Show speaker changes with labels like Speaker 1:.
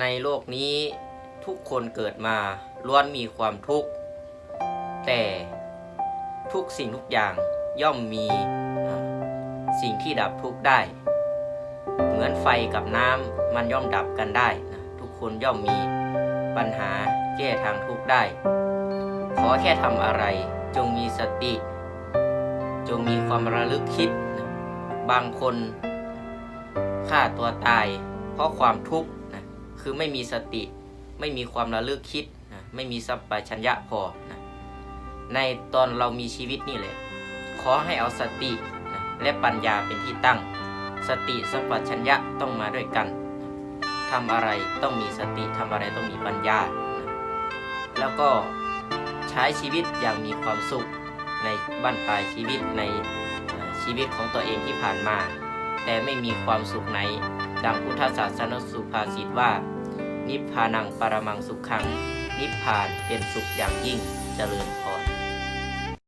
Speaker 1: ในโลกนี้ทุกคนเกิดมาล้วนมีความทุกข์ แต่ทุกสิ่งทุกอย่างย่อมมีสิ่งที่ดับทุกข์ได้ เหมือนไฟกับน้ำมันย่อมดับกันได้นะทุกคนย่อมมีปัญหาแก้ทางทุกข์ได้ ขอแค่ทำอะไรจงมีสติ จงมีความระลึกคิดนะบางคนฆ่าตัวตายเพราะความทุกข์ คือไม่มีสติ ไม่มีความระลึกคิดนะไม่มีสัพพัญญะพอนะในตอนเรามีชีวิตนี่แหละ ขอให้เอาสตินะและปัญญาเป็นที่ตั้ง สติสัพพัญญะต้องมาด้วยกันทำอะไรต้องมีสติทำอะไรต้องมีปัญญา แล้วก็ใช้ชีวิตอย่างมีความสุขในบ้านปลายชีวิตในชีวิตของตัวเองที่ผ่านมา แต่ไม่มีความสุขไหน ดังพุทธศาสนสุภาษิตว่า นิพพานังปรมังสุขขัง นิพพานเป็นสุขอย่างยิ่งเจริญพร